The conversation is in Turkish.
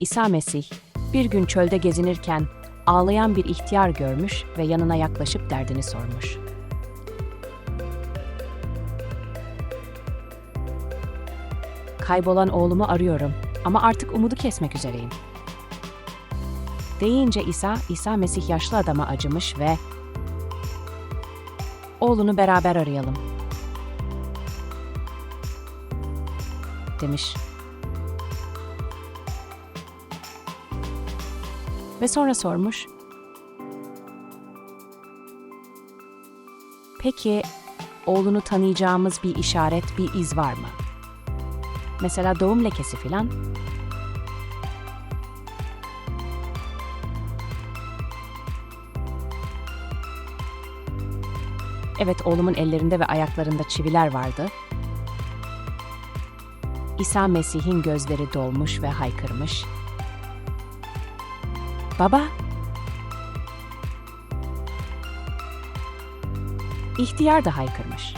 İsa Mesih bir gün çölde gezinirken ağlayan bir ihtiyar görmüş ve yanına yaklaşıp derdini sormuş. Kaybolan oğlumu arıyorum ama artık umudu kesmek üzereyim. Deyince İsa, İsa Mesih yaşlı adama acımış ve oğlunu beraber arayalım demiş. Ve sonra sormuş. Peki oğlunu tanıyacağımız bir işaret, bir iz var mı? Mesela doğum lekesi filan? Evet, oğlumun ellerinde ve ayaklarında çiviler vardı. İsa Mesih'in gözleri dolmuş ve haykırmış. Baba. İhtiyar da haykırmış.